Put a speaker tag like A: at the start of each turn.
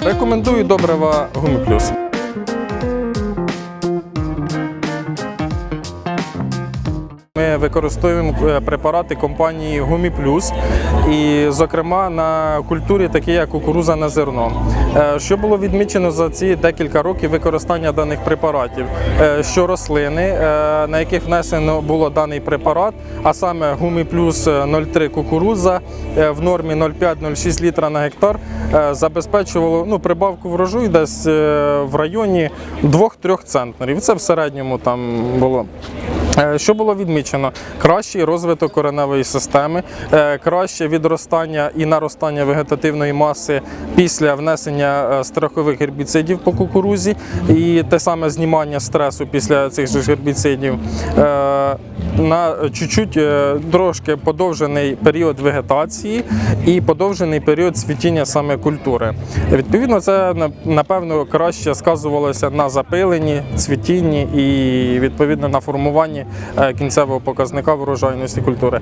A: Рекомендую добрива Гуми Плюс. Використовуємо е, препарати компанії Гумі Плюс, і, зокрема, на культурі, такі як кукуруза на зерно. Е, Що було відмічено за ці декілька років використання даних препаратів? Е, Що рослини, на яких внесено було даний препарат, а саме Гумі Плюс 0,3 кукуруза в нормі 0,5-0,6 літра на гектар, забезпечувало ну, прибавку врожаю десь в районі 2-3 центнерів. Це в середньому там було. Е, Що було відмічено? Кращий розвиток кореневої системи, е, краще відростання і наростання вегетативної маси після внесення е, страхових гербіцидів по кукурузі, і те саме знімання стресу після цих же гербіцидів. На чуть-чуть трошки подовжений період вегетації і подовжений період цвітіння саме культури. Відповідно, це напевно краще сказувалося на запиленні, цвітінні і відповідно на формуванні кінцевого показника врожайності культури.